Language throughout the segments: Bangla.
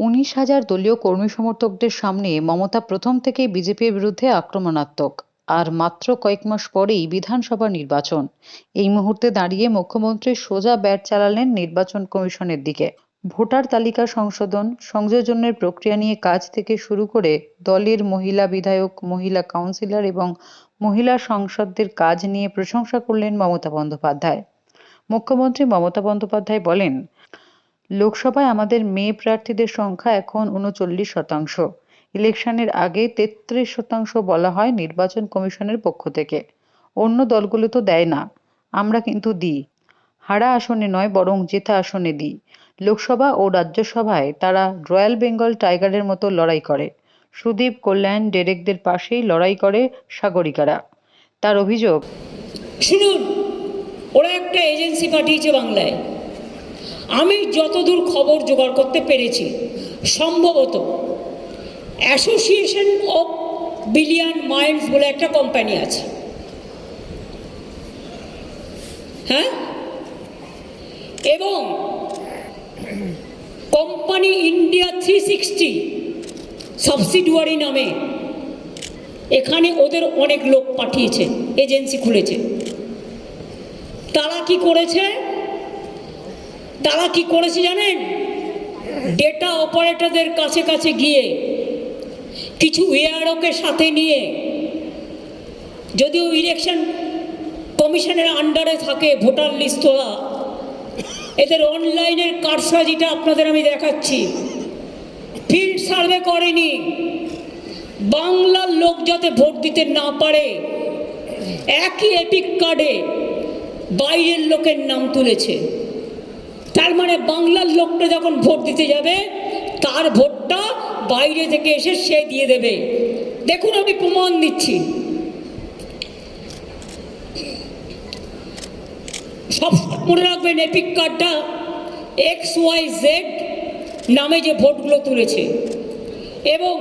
উনিশ হাজার দলীয় কর্মী সমর্থকদের সামনে মমতা প্রথম থেকেই বিজেপির বিরুদ্ধে আক্রমণাত্মক, আর মাত্র কয়েক মাস পরেই বিধানসভা নির্বাচন। এই মুহূর্তে দাঁড়িয়ে মুখ্যমন্ত্রী সোজা ব্যাট চালালেন নির্বাচন কমিশনের দিকে। ভোটার তালিকা সংশোধন, সংযোজনের প্রক্রিয়া নিয়ে কাজ থেকে শুরু করে দলের মহিলা বিধায়ক, মহিলা কাউন্সিলর এবং মহিলা সংসদদের কাজ নিয়ে প্রশংসা করলেন মমতা বন্দ্যোপাধ্যায়। মুখ্যমন্ত্রী মমতা বন্দ্যোপাধ্যায় বলেন লোকসভায় আমাদের মেয়ে প্রার্থীদের সংখ্যা এখন উনচল্লিশ শতাংশ। ইলেকশনের আগে তেত্রিশ শতাংশ বলা হয় নির্বাচন কমিশনের পক্ষ থেকে। অন্য দলগুলো তো দেয় না। আমরা কিন্তু দিই। হারা আসনে নয়, বরং জেতা আসনে দিই। লোকসভা ও রাজ্যসভায় তারা রয়্যাল বেঙ্গল টাইগারের মতো লড়াই করে। সুদীপ, কল্যাণ, ডেরেকদের পাশেই লড়াই করে সাগরিকারা। তার অভিযোগ শুনুন, ওরা একটা এজেন্সি পাঠিয়েছে বাংলায়। আমি যতদূর খবর জোগাড় করতে পেরেছি, সম্ভবত অ্যাসোসিয়েশন অফ বিলিয়ন মাইন্ডস বলে একটা কোম্পানি আছে। হ্যাঁ? এবং company India three sixty subsidiary নামে এখানে ওদের অনেক লোক পাঠিয়েছে এজেন্সি খুলেছে। তারা কি করেছে? তারা কি করেছে জানেন? ডেটা অপারেটরদের কাছে কাছে গিয়ে কিছু এআরওকে সাথে নিয়ে যদিও ইলেকশন কমিশনের আন্ডারে থাকে ভোটার লিস্ট তোলা এদের অনলাইনের কারসাজিটা আপনাদের আমি দেখাচ্ছি। ফিল্ড সার্ভে করেনি। বাংলার লোক যাতে ভোট দিতে না পারে, একই এপিক কার্ডে বাইরের লোকের নাম তুলেছে। তার মানে বাংলার লোকটা যখন ভোট দিতে যাবে, তার ভোটটা বাইরে থেকে এসে সে দিয়ে দেবে। দেখুন আমি প্রমাণ দিচ্ছি। সব মনে রাখবেন এপিক কার্ডটা এক্স ওয়াই জেড নামে যে ভোটগুলো তুলেছে এবং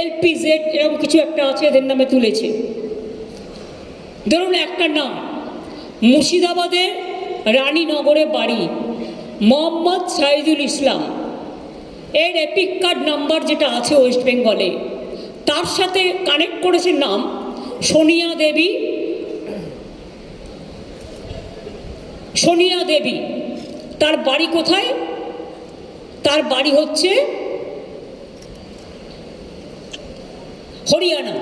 এলপি জেড এরকম কিছু একটা আছে এদের নামে তুলেছে। ধরুন একটা নাম মুর্শিদাবাদে রানীনগরে বাড়ি। মোহাম্মদ সাইদুল ইসলাম। এর এপিক কার্ড নাম্বার যেটা আছে ওয়েস্ট বেঙ্গলে তার সাথে কানেক্ট করেছে নাম সোনিয়া দেবী। সোনিয়া দেবী, তার বাড়ি কোথায়? তার বাড়ি হচ্ছে হরিয়ানা।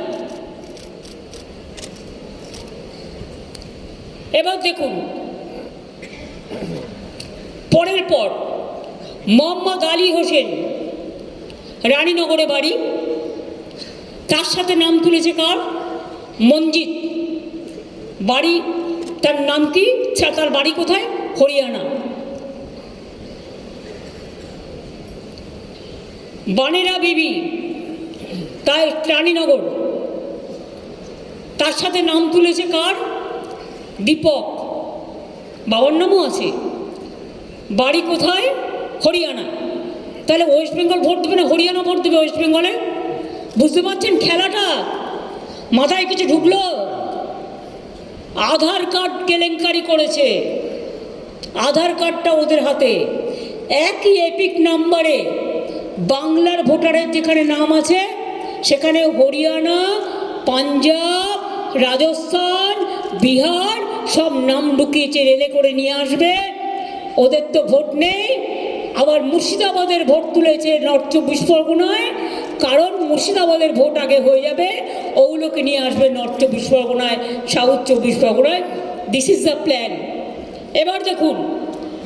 এবার দেখুন পরের পর মোহাম্মদ আলী হোসেন রানীনগরে বাড়ি। তার সাথে নাম তুলেছে কার? মঞ্জিত বাড়ি, তার নাম কি? তার বাড়ি কোথায়? হরিয়ানা। বানেরা বিবি তাই রানীনগর। তার সাথে নাম তুলেছে কার? দীপক। বাবার নামও আছে? বাড়ি কোথায়? হরিয়ানা। তাহলে ওয়েস্ট বেঙ্গল ভোট দেবে না? হরিয়ানা ভোট দেবে ওয়েস্ট বেঙ্গলে বুঝতে পারছেন খেলাটা? মাথায় কিছু ঢুকলো? আধার কার্ড কেলেঙ্কারি করেছে। আধার কার্ডটা ওদের হাতে। একই এপিক নাম্বারে বাংলার ভোটারের যেখানে নাম আছে, সেখানে হরিয়ানা, পাঞ্জাব, রাজস্থান, বিহার সব নাম ঢুকিয়েছে, রেলে করে নিয়ে আসবে। ওদের তো ভোট নেই। আবার মুর্শিদাবাদের ভোট তুলেছে নর্থ চব্বিশ পরগনায়। কারণ মুর্শিদাবাদের ভোট আগে হয়ে যাবে। ওগুলোকে নিয়ে আসবে নর্থ চব্বিশ পরগনায় সাউথ চব্বিশ পরগনায়। দিস ইজ দ্য প্ল্যান এবার দেখুন,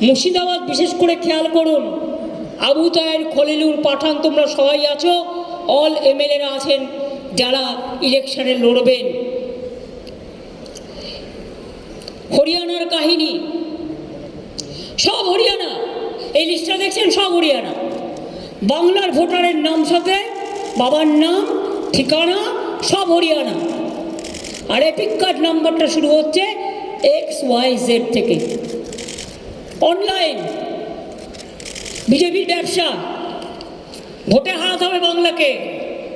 মুর্শিদাবাদ বিশেষ করে খেয়াল করুন। আবু তায়ের খলিলুর, পাঠান, তোমরা সবাই আছো? অল এমএলএরা আছেন, যারা ইলেকশনে লড়বেন। হরিয়ানার কাহিনী। সব হরিয়ানা। এই লিস্টটা দেখছেন? সব হরিয়ানা। বাংলার ভোটারের নাম সাথে, বাবার নাম, ঠিকানা, সব হরিয়ানা। আর এপিক কার্ড নাম্বারটা শুরু হচ্ছে এক্স ওয়াই জেড থেকে। অনলাইন। বিজেপির ব্যবসা। ভোটে হারাতে হবে বাংলাকে।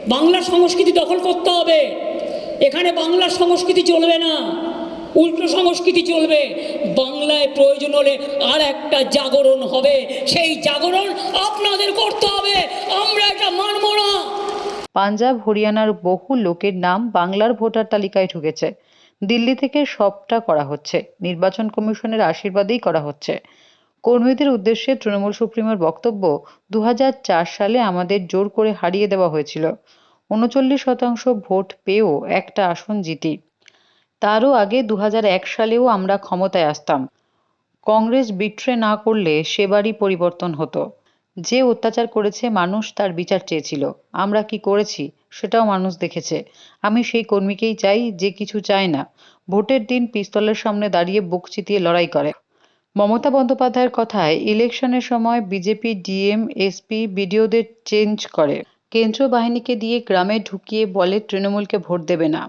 বাংলার সংস্কৃতি দখল করতে হবে। এখানে বাংলার সংস্কৃতি চলবে না। উল্টো সংস্কৃতি চলবে। বাংলায় প্রয়োজন হলে আর একটা জাগরণ হবে। সেই জাগরণ আপনাদের করতে হবে। আমরা এটা মানব না। পাঞ্জাব, হরিয়ানার বহু লোকের নাম বাংলার ভোটার তালিকায় ঢুকেছে। দিল্লি থেকে সবটা করা হচ্ছে। নির্বাচন কমিশনের আশীর্বাদেই করা হচ্ছে। কর্মীদের উদ্দেশ্যে তৃণমূল সুপ্রিমোর বক্তব্য দু হাজার চার সালে আমাদের জোর করে হারিয়ে দেওয়া হয়েছিল। উনচল্লিশ শতাংশ ভোট পেয়েও একটা আসন জিতি। তারও আগে দু এক সালেও আমরা ক্ষমতায় আসতাম। কংগ্রেস বিট্রে না করলে সেবারই পরিবর্তন হতো। যে অত্যাচার করেছে মানুষ তার বিচার চেয়েছিল। আমরা কি করেছি সেটাও মানুষ দেখেছে। আমি সেই কর্মীকেই চাই যে কিছু চায় না। ভোটের দিন পিস্তলের সামনে দাঁড়িয়ে বুক চিতিয়ে লড়াই করে। মমতা বন্দ্যোপাধ্যায়ের কথায় ইলেকশনের সময় বিজেপি, ডিএম, এসপি, বিডিওদের চেঞ্জ করে। কেন্দ্রীয় বাহিনীকে দিয়ে গ্রামে ঢুকিয়ে বলে তৃণমূলকে ভোট দেবে না।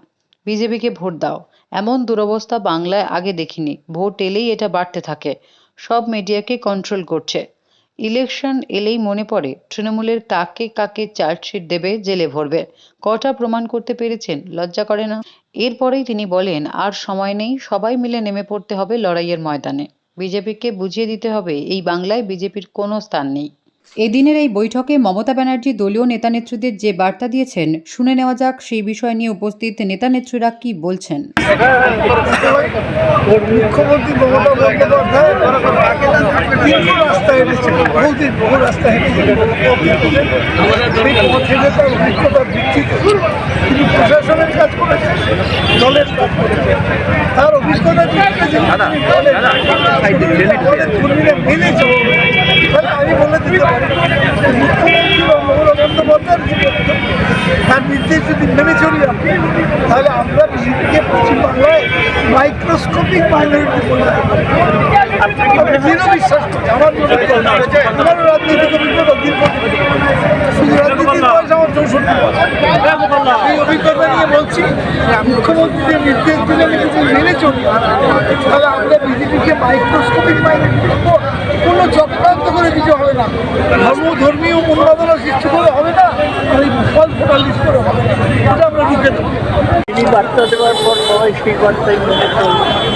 বিজেপিকে ভোট দাও। এমন দুরবস্থা বাংলায় আগে দেখিনি। ভোট এলেই এটা বাড়তে থাকে। সব মিডিয়াকে কন্ট্রোল করছে। ইলেকশন এলেই মনে পড়ে তৃণমূলের কাকে কাকে চার্জশিট দেবে, জেলে ভরবে। কটা প্রমাণ করতে পেরেছেন? লজ্জা করে না? এরপরেই তিনি বলেন, আর সময় নেই, সবাই মিলে নেমে পড়তে হবে লড়াইয়ের ময়দানে। বিজেপিকে বুঝিয়ে দিতে হবে, এই বাংলায় বিজেপির কোনো স্থান নেই। এদিনের এই বৈঠকে মমতা ব্যানার্জি দলীয় নেতানেত্রীদের যে বার্তা দিয়েছেন শুনে নেওয়া যাক সেই বিষয় নিয়ে উপস্থিত নেতানেত্রীরা কি বলছেন। মুখ্যমন্ত্রী মমতা বন্দ্যোপাধ্যায় রাস্তা বহুদিন বহু রাস্তা প্রশাসনের কাজ দলের কাজ তার আমি বলে দিতে পারি মুখ্যমন্ত্রী মমতা বন্দ্যোপাধ্যায়ের যে বক্তব্য, তার নির্দেশ যদি মেনে চলি আমরা তাহলে আমরা বিজেপিকে পশ্চিমবাংলায় মাইক্রোস্কোপিক মাইনরিটি বলে আমি দৃঢ় বিশ্বাস আমার মনে আমার এই অভিজ্ঞতা নিয়ে বলছি মুখ্যমন্ত্রী যে নির্দেশ দিলেন যদি মেনে চলি তাহলে আমরা বিজেপিকে মাইক্রোস্কোপিক করব কোনো চক্রান্ত করে কিছু হবে না ধর্ম ধর্মীয় উন্মাদনা সৃষ্টি করে হবে না আর এই ফল ফোটাল লিস্ট করে হবে না এটা আমরা রুখে দেবো তিনি বার্তা দেওয়ার পর সবাই সেই বার্তাই মেনে চলবে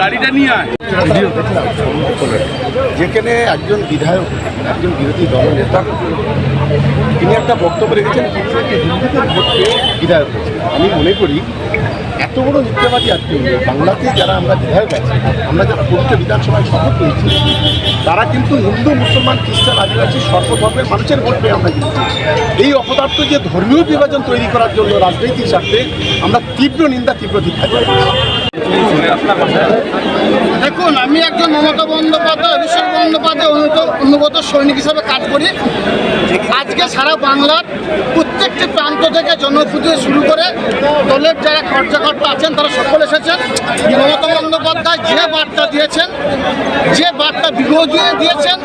গাড়িটা নিয়ে যেখানে একজন বিধায়ক, একজন বিরোধী দলনেতা তিনি একটা বক্তব্য রেখেছেন বিধায়ক আমি মনে করি, এত বড় মিথ্যাবাদী আজকে বাংলাতে যারা আমরা বিধায়ক আছি, আমরা যারা পবিত্র বিধানসভায় শপথ নিয়েছি, তারা কিন্তু হিন্দু, মুসলমান, খ্রিস্টান, আদিবাসী সর্বধর্মের মানুষের ভোট পেয়ে আমরা জিতছি এই অপদার্থ যে ধর্মীয় বিভাজন তৈরি করার জন্য রাজনৈতিক স্বার্থে আমরা তীব্র নিন্দা, তীব্র জানাই দেখুন, আমি একজন মমতা বন্দ্যোপাধ্যায়, অভিষেক বন্দ্যোপাধ্যায় অনুগত সৈনিক হিসাবে কাজ করি। আজকে সারা বাংলার প্রত্যেকটি প্রান্ত থেকে জনপ্রতিনিধি শুরু করে দলের যারা কার্যকর্তা আছেন, তারা সকল এসেছেন। মমতা বন্দ্যোপাধ্যায় যে বার্তা দিয়েছেন, যে বার্তা বিরোধী দিয়েছেন,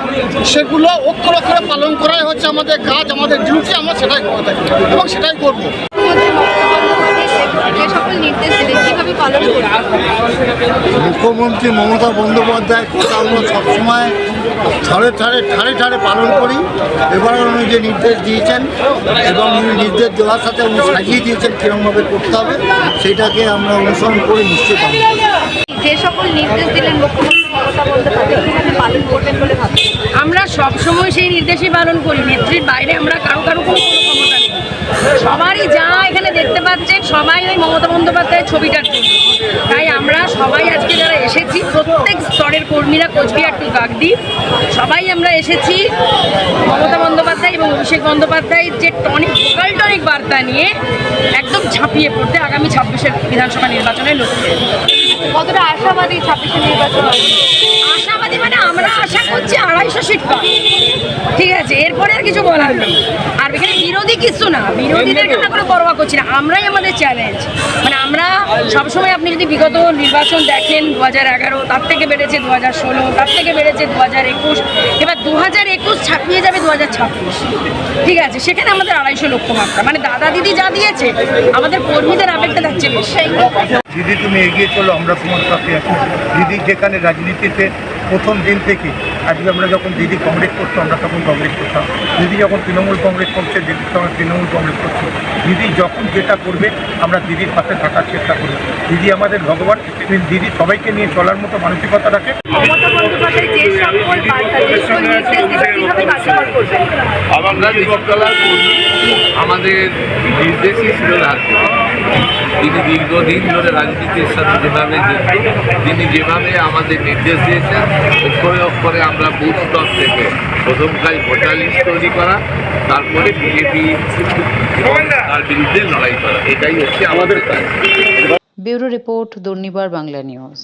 সেগুলো অক্ষর অক্ষরে পালন করাই হচ্ছে আমাদের কাজ, আমাদের ডিউটি, আমরা সেটাই করে থাকি এবং সেটাই করব। সকল নির্দেশ পালন মুখ্যমন্ত্রী মমতা বন্দ্যোপাধ্যায় কথা আমরা সবসময় ঠাড়ে ঠাড়ে ঠাড়ে ঠাড়ে পালন করি। এবার উনি যে নির্দেশ দিয়েছেন এবং উনি নির্দেশ দেওয়ার সাথে উনি সাজিয়ে দিয়েছেন কীরকমভাবে করতে হবে সেটাকে আমরা অনুসরণ করে নিশ্চয়ই পালন করি যে সকল নির্দেশ দিলেন মুখ্যমন্ত্রী মমতা বন্দ্যোপাধ্যায় কীভাবে পালন করবেন বলে ভাবছেন? আমরা সবসময় সেই নির্দেশই পালন করি। নেত্রীর বাইরে আমরা কারও কারও কোনো ক্ষমতা নেই। সবারই যা দেখতে পাচ্ছেন সবাই ওই মমতা বন্দ্যোপাধ্যায়ের জন্য তাই আমরা সবাই আজকে যারা এসেছি প্রত্যেক স্তরের কর্মীরা কোচবিহার টু কাকদি সবাই আমরা এসেছি মমতা বন্দ্যোপাধ্যায় এবং অভিষেক বন্দ্যোপাধ্যায়ের যে টনিক ভোকাল টনিক বার্তা নিয়ে একদম ঝাঁপিয়ে পড়তে আগামী ছাব্বিশের বিধানসভা নির্বাচনের লক্ষ্যে। কতটা আশাবাদী ছাব্বিশে নির্বাচন আশাবাদী মানে আমরা আশা করছি আড়াইশো সিট পাবো। ঠিক আছে এরপরে আর কিছু বলার নেই। আর এখানে বিরোধী কিছু না বিরোধীদের আমরা কোনো পরোয়া করছি না। আমরাই আমাদের চ্যালেঞ্জ মানে আমরা সবসময় আপনি যদি বিগত নির্বাচন দেখেন দু হাজার এগারো তার থেকে বেড়েছে দু হাজার ষোলো তার থেকে বেড়েছে দু হাজার একুশ এবার দু হাজার একুশ ছাপিয়ে যাবে দু হাজার ছাব্বিশ। ঠিক আছে সেখানে আমাদের আড়াইশো লক্ষ মাত্রা মানে দাদা দিদি যা দিয়েছে আমাদের কর্মীদের আবেগটা থাকছে বেশি। দিদি তুমি এগিয়ে চলো আমরা তোমার পাশে আছি। দিদি যেখানে রাজনীতিতে প্রথম দিন থেকে আজকে আমরা যখন দিদি কংগ্রেস করতো আমরা তখন কংগ্রেস করতাম। দিদি যখন তৃণমূল কংগ্রেস করছে দিদির সঙ্গে তৃণমূল কংগ্রেস করছে। দিদি যখন যেটা করবে আমরা দিদির পাশে থাকার চেষ্টা করি দিদি আমাদের ভগবান দিদি সবাইকে নিয়ে চলার মতো মানসিকতা রাখে। আমরা আমাদের নির্দেশই ছিল রাজনীতি। তিনি দীর্ঘদিন ধরে রাজনীতির সাথে যেভাবে যুক্ত, তিনি যেভাবে আমাদের নির্দেশ দিয়েছেন, অক্ষরে অক্ষরে আমরা বুথ স্তর থেকে প্রথম কাজ ভোটার লিস্ট তৈরি করা, তারপরে বিজেপি তার বিরুদ্ধে লড়াই করা। এটাই হচ্ছে আমাদের কাজ। Bureau report Durnibar Bangla news.